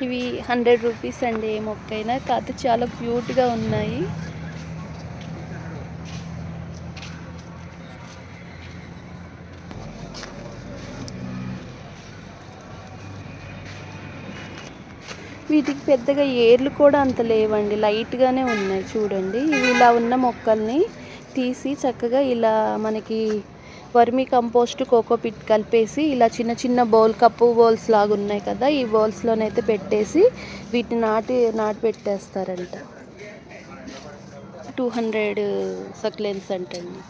ఇవి hundred rupees అండి ఏ మొక్కైనా. కాకపోతే చాలా క్యూట్గా ఉన్నాయి. వీటికి పెద్దగా ఏర్లు కూడా అంత లేవండి. లైట్గానే ఉన్నాయి చూడండి. ఇవి ఇలా ఉన్న మొక్కల్ని తీసి చక్కగా ఇలా మనకి వర్మీ కంపోస్ట్ కోకోపిట్ కలిపేసి ఇలా చిన్న చిన్న బౌల్ కప్పు బౌల్స్ లాగా ఉన్నాయి కదా ఈ బౌల్స్లోనైతే పెట్టేసి వీటిని నాటి నాటి పెట్టేస్తారంట. టూ హండ్రెడ్ సక్లెన్స్ అంటండి.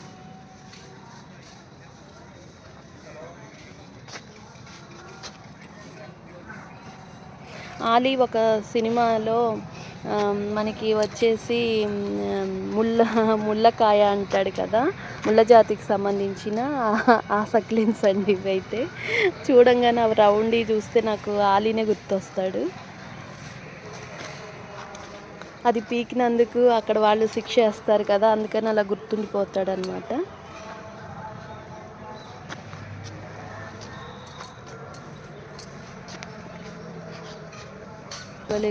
ఆలీ ఒక సినిమాలో మనకి వచ్చేసి ముళ్ళ ముళ్ళకాయ అంటాడు కదా. ముళ్ళ జాతికి సంబంధించిన ఆ- సక్లిన్స్ అండి ఇవైతే. చూడంగానే అవి రౌండీ చూస్తే నాకు ఆలీనే గుర్తొస్తాడు. అది పీకినందుకు అక్కడ వాళ్ళు శిక్ష వేస్తారు కదా అందుకని అలా గుర్తుండిపోతాడు అనమాట భలే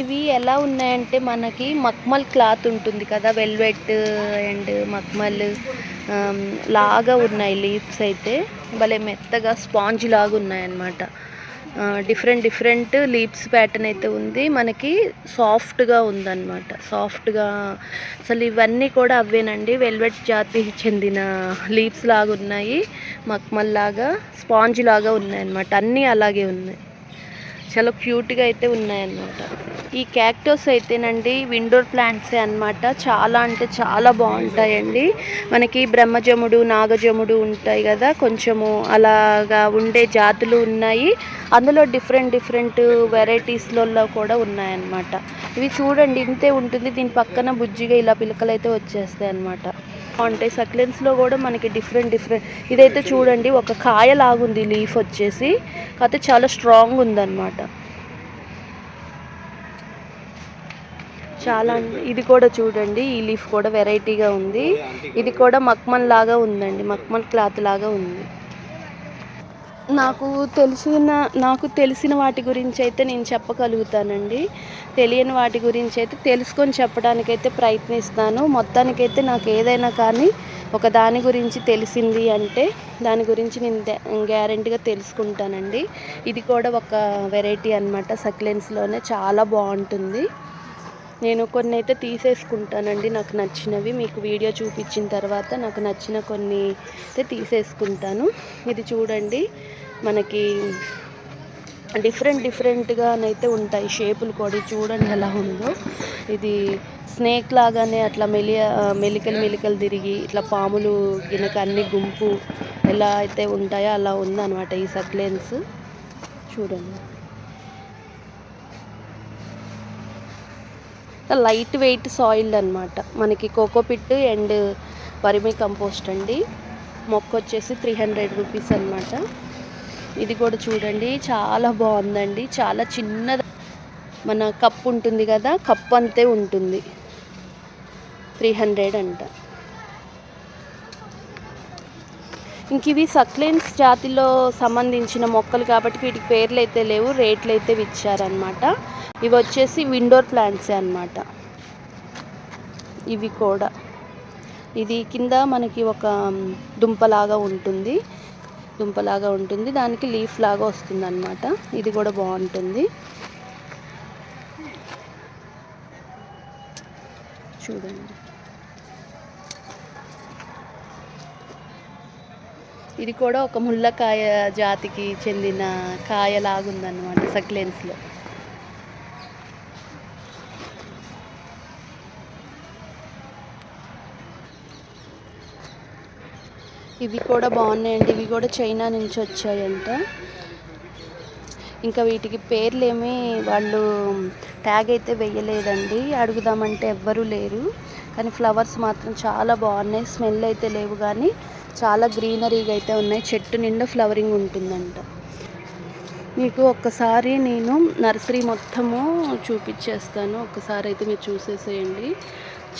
ఇవి ఎలా ఉన్నాయంటే మనకి మక్మల్ క్లాత్ ఉంటుంది కదా వెల్వెట్ అండ్ మక్మల్ లాగా ఉన్నాయి లీవ్స్ అయితే. భలే మెత్తగా స్పాంజ్ లాగా ఉన్నాయన్నమాట. డిఫరెంట్ డిఫరెంట్ లీప్స్ ప్యాటర్న్ అయితే ఉంది. మనకి సాఫ్ట్గా ఉందన్నమాట. సాఫ్ట్గా అసలు ఇవన్నీ కూడా అవేనండి వెల్వెట్ జాతికి చెందిన లీప్స్ లాగా ఉన్నాయి. మక్మల్ లాగా స్పాంజ్ లాగా ఉన్నాయి అన్నమాట అన్నీ అలాగే ఉన్నాయి. చాలా క్యూట్గా అయితే ఉన్నాయన్నమాట. ఈ క్యాక్టోస్ అయితేనండి విండోర్ ప్లాంట్సే అన్నమాట. చాలా అంటే చాలా బాగుంటాయండి. మనకి బ్రహ్మజముడు నాగజముడు ఉంటాయి కదా కొంచెము అలాగా ఉండే జాతులు ఉన్నాయి. అందులో డిఫరెంట్ డిఫరెంట్ వెరైటీస్లలో కూడా ఉన్నాయన్నమాట. ఇవి చూడండి ఇంతే ఉంటుంది. దీని పక్కన బుజ్జిగా ఇలా పిలకలు అయితే వచ్చేస్తాయి అన్నమాట బాగుంటాయి సక్లెన్స్లో కూడా మనకి డిఫరెంట్ డిఫరెంట్ ఇదైతే చూడండి ఒక కాయ లాగుంది లీఫ్ వచ్చేసి. కాకపోతే చాలా స్ట్రాంగ్ ఉందన్నమాట. చాలా ఇది కూడా చూడండి ఈ లీఫ్ కూడా వెరైటీగా ఉంది. ఇది కూడా మక్మల్ లాగా ఉందండి మక్మల్ క్లాత్ లాగా ఉంది. నాకు తెలిసిన నాకు తెలిసిన వాటి గురించి అయితే నేను చెప్పగలుగుతానండి. తెలియని వాటి గురించి అయితే తెలుసుకొని చెప్పడానికైతే ప్రయత్నిస్తాను. మొత్తానికైతే నాకు ఏదైనా కానీ ఒక దాని గురించి తెలిసింది అంటే దాని గురించి నేను గ్యారెంటీగా తెలుసుకుంటానండి. ఇది కూడా ఒక వెరైటీ అనమాట సక్లెన్స్లోనే చాలా బాగుంటుంది. నేను కొన్ని అయితే తీసేసుకుంటానండి నాకు నచ్చినవి. మీకు వీడియో చూపించిన తర్వాత నాకు నచ్చిన కొన్ని అయితే తీసేసుకుంటాను. ఇది చూడండి మనకి డిఫరెంట్ డిఫరెంట్గానైతే ఉంటాయి షేపులు కూడా. చూడండి ఎలా ఉందో. ఇది స్నేక్ లాగానే అట్లా మెలి మెలికలు మెలికలు తిరిగి ఇట్లా పాములు గినక అన్ని గుంపు ఎలా అయితే ఉంటాయో అలా ఉందన్నమాట ఈ సక్లెన్స్ చూడండి. లైట్ వెయిట్ సాయిల్ అనమాట మనకి కోకోపిట్ అండ్ వర్మీ కంపోస్ట్ అండి. మొక్క వచ్చేసి త్రీ హండ్రెడ్ రూపీస్ అనమాట ఇది కూడా చూడండి చాలా బాగుందండి. చాలా చిన్నది. మన కప్ ఉంటుంది కదా కప్ అంతే ఉంటుంది. త్రీ హండ్రెడ్ అంట. ఇంక ఇవి సక్లెన్స్ జాతిలో సంబంధించిన మొక్కలు కాబట్టి వీటికి పేర్లు అయితే లేవు రేట్లు అయితే ఇచ్చారనమాట ఇవి వచ్చేసి విండోర్ ప్లాంట్సే అనమాట ఇవి కూడా. ఇది కింద మనకి ఒక దుంపలాగా ఉంటుంది. దుంపలాగా ఉంటుంది. దానికి లీఫ్ లాగా వస్తుంది అనమాట ఇది కూడా బాగుంటుంది. చూడండి. ఇది కూడా ఒక ముళ్ళకాయ జాతికి చెందిన కాయ లాగుందన్నమాట సక్లెన్స్లో ఇవి కూడా బాగున్నాయండి. ఇవి కూడా చైనా నుంచి వచ్చాయంట. ఇంకా వీటికి పేర్లేమి వాళ్ళు ట్యాగ్ అయితే వేయలేదండి. అడుగుదామంటే ఎవ్వరూ లేరు. కానీ ఫ్లవర్స్ మాత్రం చాలా బాగున్నాయి. స్మెల్ అయితే లేవు కానీ చాలా గ్రీనరీగా అయితే ఉన్నాయి. చెట్టు నిండా ఫ్లవరింగ్ ఉంటుందంట. మీకు ఒక్కసారి నేను నర్సరీ మొత్తము చూపించేస్తాను ఒక్కసారి అయితే మీరు చూసేసేయండి.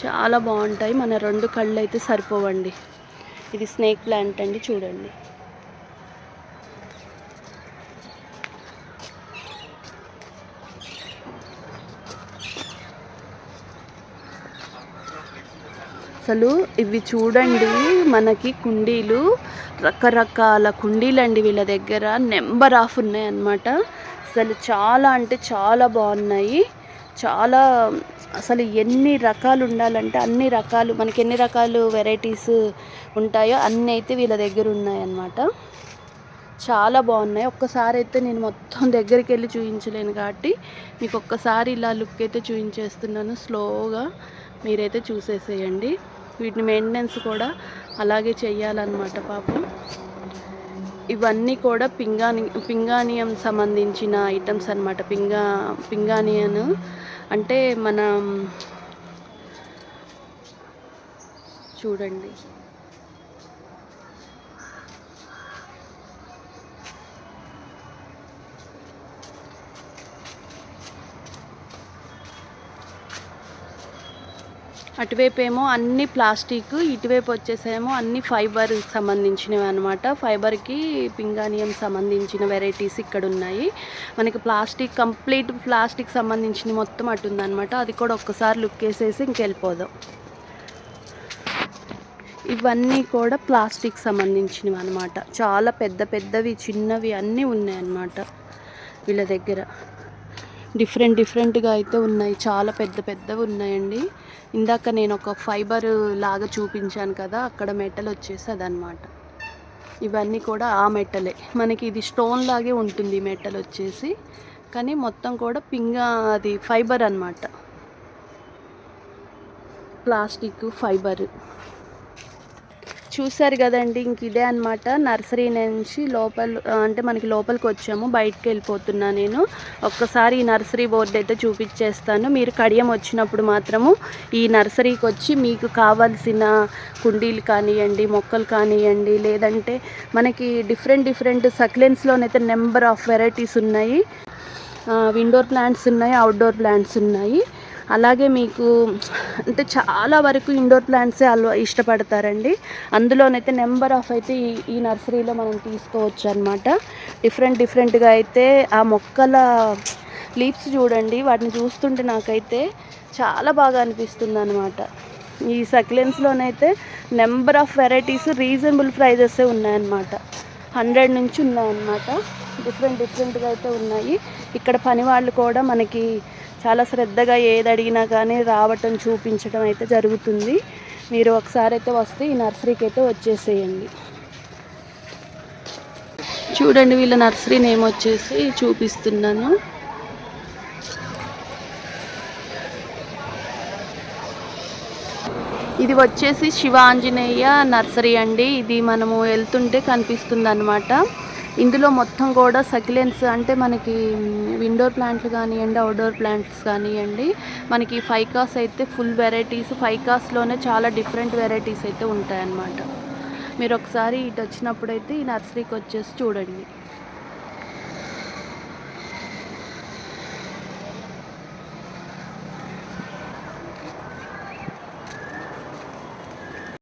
చాలా బాగుంటాయి. మన రెండు కళ్ళు అయితే సరిపోవండి. ఇది స్నేక్ ప్లాంట్ అండి చూడండి. అసలు ఇవి చూడండి మనకి కుండీలు రకరకాల కుండీలు అండి వీళ్ళ దగ్గర. నెంబర్ ఆఫ్ ఉన్నాయి అన్నమాట అసలు చాలా అంటే చాలా బాగున్నాయి. చాలా అసలు ఎన్ని రకాలు ఉండాలంటే అన్ని రకాలు మనకి ఎన్ని రకాలు వెరైటీస్ ఉంటాయో అన్నీ అయితే వీళ్ళ దగ్గర ఉన్నాయన్నమాట. చాలా బాగున్నాయి. ఒక్కసారి అయితే నేను మొత్తం దగ్గరికి వెళ్ళి చూపించలేను కాబట్టి మీకు ఒక్కసారి ఇలా లుక్ అయితే చూపించేస్తున్నాను స్లోగా మీరైతే చూసేసేయండి. వీటిని మెయింటెనెన్స్ కూడా అలాగే చేయాలన్నమాట పాపం. ఇవన్నీ కూడా పింగాని పింగాణియం సంబంధించిన ఐటమ్స్ అన్నమాట. పింగా పింగానియన్ అంటే మనం చూడండి. అటువైపు ఏమో అన్ని ప్లాస్టిక్ ఇటువైపు వచ్చేసేమో అన్ని ఫైబర్ సంబంధించినవి అనమాట ఫైబర్కి పింగానియం సంబంధించిన వెరైటీస్ ఇక్కడ ఉన్నాయి మనకి ప్లాస్టిక్ కంప్లీట్ ప్లాస్టిక్ సంబంధించిన మొత్తం అటు అది కూడా ఒక్కసారి లుక్ వేసేసి ఇంకెళ్ళిపోదాం. ఇవన్నీ కూడా ప్లాస్టిక్ సంబంధించినవి అనమాట చాలా పెద్ద పెద్దవి చిన్నవి అన్నీ ఉన్నాయన్నమాట. వీళ్ళ దగ్గర. డిఫరెంట్ డిఫరెంట్గా అయితే ఉన్నాయి. చాలా పెద్ద పెద్దవి ఉన్నాయండి. ఇందాక నేను ఒక ఫైబర్ లాగా చూపించాను కదా అక్కడ మెటల్ వచ్చేసి అదనమాట ఇవన్నీ కూడా ఆ మెటలే. మనకి ఇది స్టోన్ లాగే ఉంటుంది మెటల్ వచ్చేసి. కానీ మొత్తం కూడా పింగా అది ఫైబర్ అన్నమాట. Plastic fibre. చూసారు కదండి ఇంక ఇదే అనమాట నర్సరీ నుంచి లోపల అంటే మనకి లోపలికి వచ్చాము బయటకు వెళ్ళిపోతున్నా నేను. ఒక్కసారి ఈ నర్సరీ బోర్డు అయితే చూపించేస్తాను. మీరు కడియం వచ్చినప్పుడు మాత్రము ఈ నర్సరీకి వచ్చి మీకు కావాల్సిన కుండీలు కానివ్వండి మొక్కలు కానివ్వండి లేదంటే మనకి డిఫరెంట్ డిఫరెంట్ సక్లెన్స్లోనైతే నెంబర్ ఆఫ్ వెరైటీస్ ఉన్నాయి. విండోర్ ప్లాంట్స్ ఉన్నాయి అవుట్డోర్ ప్లాంట్స్ ఉన్నాయి. అలాగే మీకు అంటే చాలా వరకు ఇండోర్ ప్లాంట్సే అల్వా ఇష్టపడతారండి. అందులోనైతే నెంబర్ ఆఫ్ అయితే ఈ ఈ నర్సరీలో మనం తీసుకోవచ్చు అనమాట డిఫరెంట్ డిఫరెంట్గా అయితే ఆ మొక్కల లీవ్స్ చూడండి వాటిని చూస్తుంటే నాకైతే చాలా బాగా అనిపిస్తుంది అనమాట ఈ సక్లెన్స్లోనైతే నెంబర్ ఆఫ్ వెరైటీస్ రీజనబుల్ ప్రైజెసే ఉన్నాయన్నమాట. హండ్రెడ్ నుంచి ఉన్నాయన్నమాట. డిఫరెంట్ డిఫరెంట్గా అయితే ఉన్నాయి. ఇక్కడ పని వాళ్ళు కూడా మనకి చాలా శ్రద్ధగా ఏది అడిగినా కానీ రావటం చూపించడం అయితే జరుగుతుంది. మీరు ఒకసారి అయితే వస్తే ఈ నర్సరీకి అయితే వచ్చేసేయండి. చూడండి వీళ్ళ నర్సరీ నేమ్ వచ్చేసి చూపిస్తున్నాను. ఇది వచ్చేసి శివాంజనేయ నర్సరీ అండి. ఇది మనము వెళ్తుంటే కనిపిస్తుంది అనమాట ఇందులో మొత్తం కూడా సకిలెన్స్ అంటే మనకి విండోర్ ప్లాంట్లు కానివ్వండి అవుట్డోర్ ప్లాంట్స్ కానివ్వండి మనకి ఫైకాస్ అయితే ఫుల్ వెరైటీస్ ఫైకాస్లోనే చాలా డిఫరెంట్ వెరైటీస్ అయితే ఉంటాయన్నమాట. మీరు ఒకసారి ఇటు వచ్చినప్పుడైతే ఈ నర్సరీకి వచ్చేసి చూడండి.